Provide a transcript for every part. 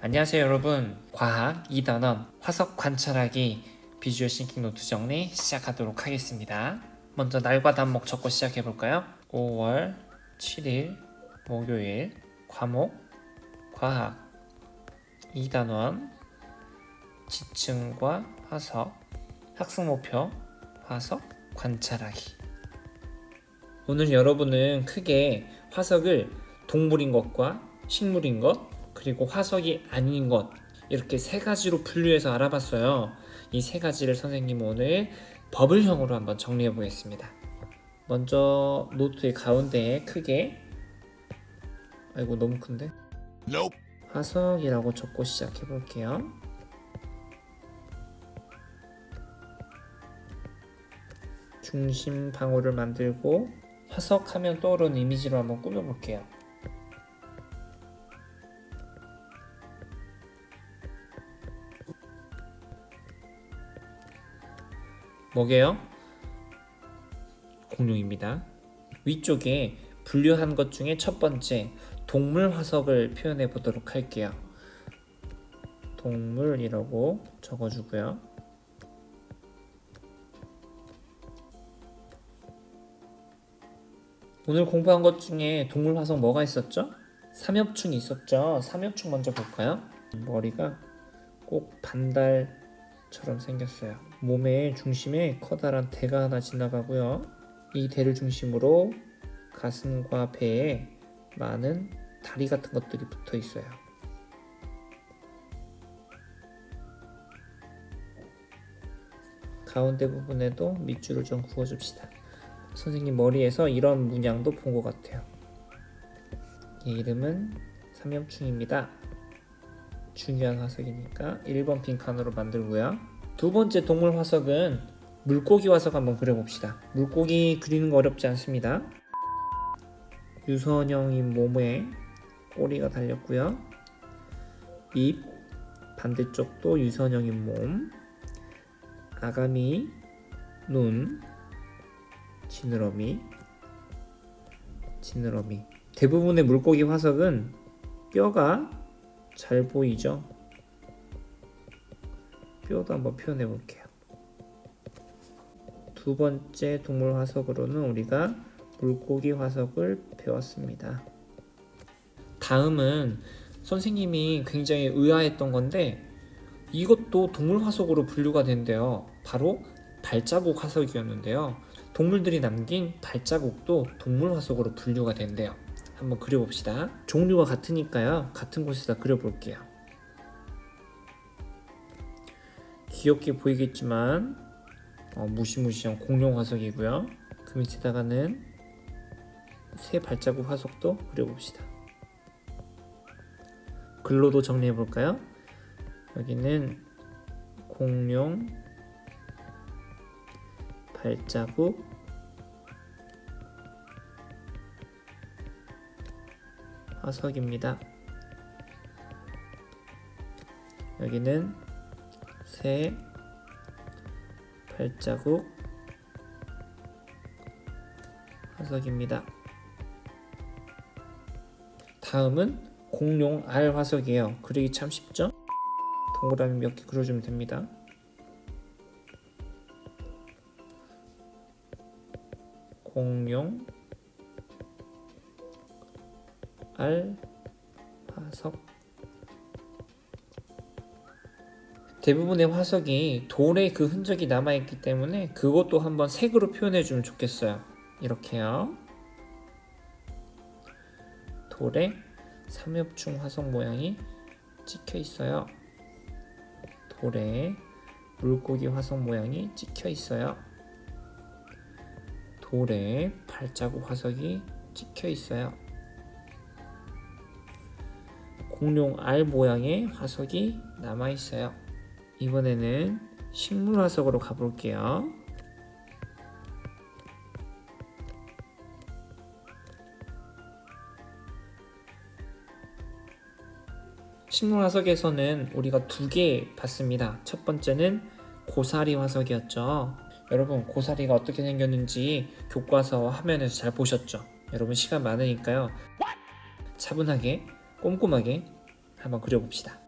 안녕하세요 여러분. 과학 2단원 화석 관찰하기 비주얼 싱킹 노트 정리 시작하도록 하겠습니다. 먼저 날과 단목 적고 시작해 볼까요? 5월 7일 목요일 과목 과학 2단원 지층과 화석 학습 목표 화석 관찰하기. 오늘 여러분은 크게 화석을 동물인 것과 식물인 것 그리고 화석이 아닌 것 이렇게 세 가지로 분류해서 알아봤어요. 이 세 가지를 선생님 오늘 버블형으로 한번 정리해 보겠습니다. 먼저 노트의 가운데에 크게 아이고 너무 큰데 Nope. 화석이라고 적고 시작해 볼게요. 중심 방울을 만들고 화석하면 떠오르는 이미지로 한번 꾸며 볼게요. 뭐게요? 공룡입니다. 위쪽에 분류한 것 중에 첫 번째 동물 화석을 표현해 보도록 할게요. 동물이라고 적어주고요. 오늘 공부한 것 중에 동물 화석 뭐가 있었죠? 삼엽충이 있었죠. 삼엽충 먼저 볼까요? 머리가 꼭 반달 처럼 생겼어요. 몸의 중심에 커다란 대가 하나 지나가고요. 이 대를 중심으로 가슴과 배에 많은 다리 같은 것들이 붙어 있어요. 가운데 부분에도 밑줄을 좀 그어줍시다. 선생님 머리에서 이런 문양도 본 것 같아요. 이 이름은 삼엽충입니다. 중요한 화석이니까 1번 빈칸으로 만들고요. 두 번째 동물 화석은 물고기 화석 한번 그려봅시다. 물고기 그리는 거 어렵지 않습니다. 유선형인 몸에 꼬리가 달렸고요. 입 반대쪽도 유선형인 몸, 아가미, 눈, 지느러미, 지느러미. 대부분의 물고기 화석은 뼈가 잘 보이죠? 뼈도 한번 표현해 볼게요. 두 번째 동물 화석으로는 우리가 물고기 화석을 배웠습니다. 다음은 선생님이 굉장히 의아했던 건데 이것도 동물 화석으로 분류가 된대요. 바로 발자국 화석이었는데요. 동물들이 남긴 발자국도 동물 화석으로 분류가 된대요. 한번 그려봅시다. 종류가 같으니까요. 같은 곳에다 그려볼게요. 귀엽게 보이겠지만 어, 무시무시한 공룡 화석이고요. 그 밑에다가는 새 발자국 화석도 그려봅시다. 글로도 정리해 볼까요? 여기는 공룡 발자국 화석입니다. 여기는 새 발자국 화석입니다. 다음은 공룡 알 화석이에요. 그리기 참 쉽죠? 동그라미 몇 개 그려주면 됩니다. 공룡 알 화석 대부분의 화석이 돌에 그 흔적이 남아있기 때문에 그것도 한번 색으로 표현해 주면 좋겠어요. 이렇게요. 돌에 삼엽충 화석 모양이 찍혀 있어요. 돌에 물고기 화석 모양이 찍혀 있어요. 돌에 발자국 화석이 찍혀 있어요. 공룡 알 모양의 화석이 남아 있어요. 이번에는 식물 화석으로 가볼게요. 식물 화석에서는 우리가 두 개 봤습니다. 첫 번째는 고사리 화석이었죠. 여러분 고사리가 어떻게 생겼는지 교과서 화면에서 잘 보셨죠? 여러분 시간 많으니까요. 차분하게 꼼꼼하게 한번 그려봅시다.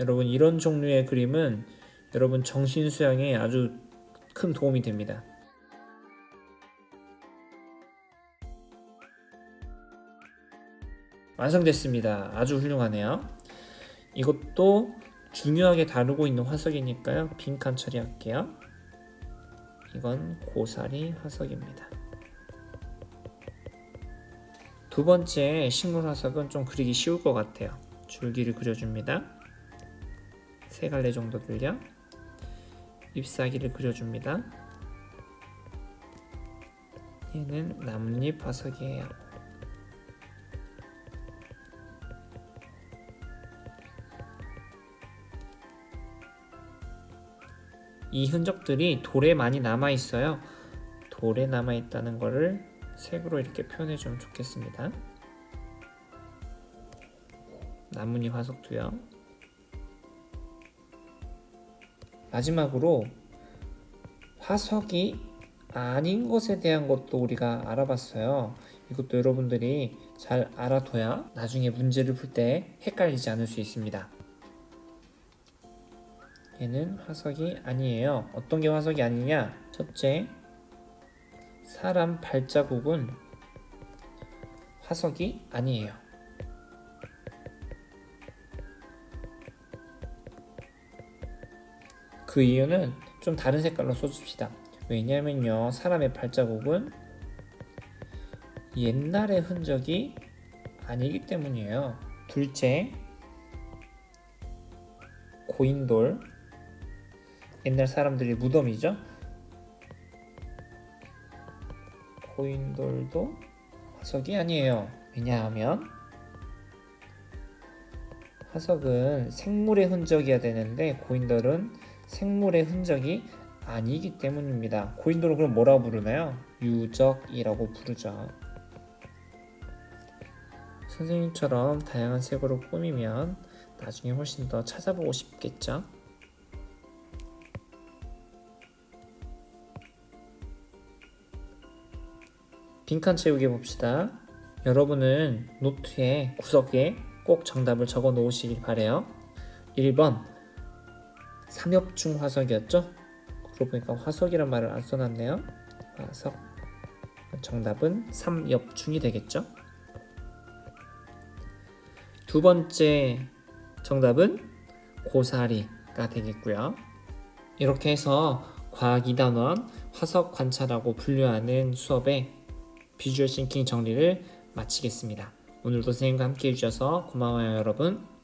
여러분 이런 종류의 그림은 여러분 정신 수양에 아주 큰 도움이 됩니다. 완성됐습니다. 아주 훌륭하네요. 이것도 중요하게 다루고 있는 화석이니까요. 빈칸 처리할게요. 이건 고사리 화석입니다. 두 번째 식물 화석은 좀 그리기 쉬울 것 같아요. 줄기를 그려줍니다. 세 갈래 정도를요. 잎사귀를 그려줍니다. 얘는 나뭇잎 화석이에요. 이 흔적들이 돌에 많이 남아 있어요. 돌에 남아 있다는 것을 색으로 이렇게 표현해 주면 좋겠습니다. 나뭇잎 화석도요. 마지막으로 화석이 아닌 것에 대한 것도 우리가 알아봤어요. 이것도 여러분들이 잘 알아둬야 나중에 문제를 풀 때 헷갈리지 않을 수 있습니다. 얘는 화석이 아니에요. 어떤 게 화석이 아니냐? 첫째, 사람 발자국은 화석이 아니에요. 그 이유는 좀 다른 색깔로 써줍시다. 왜냐면요, 사람의 발자국은 옛날의 흔적이 아니기 때문이에요. 둘째, 고인돌. 옛날 사람들이 무덤이죠. 고인돌도 화석이 아니에요. 왜냐하면 화석은 생물의 흔적이어야 되는데 고인돌은 생물의 흔적이 아니기 때문입니다. 고인돌은 그럼 뭐라고 부르나요? 유적이라고 부르죠. 선생님처럼 다양한 색으로 꾸미면 나중에 훨씬 더 찾아보고 싶겠죠? 빈칸 채우기 봅시다. 여러분은 노트에 구석에 꼭 정답을 적어 놓으시길 바래요. 1번 삼엽중 화석이었죠? 그러고 보니까 화석이란 말을 안 써놨네요. 화석 정답은 삼엽중이 되겠죠? 두 번째 정답은 고사리가 되겠고요. 이렇게 해서 과학 2단원 화석 관찰하고 분류하는 수업의 비주얼 싱킹 정리를 마치겠습니다. 오늘도 선생님과 함께 해주셔서 고마워요 여러분.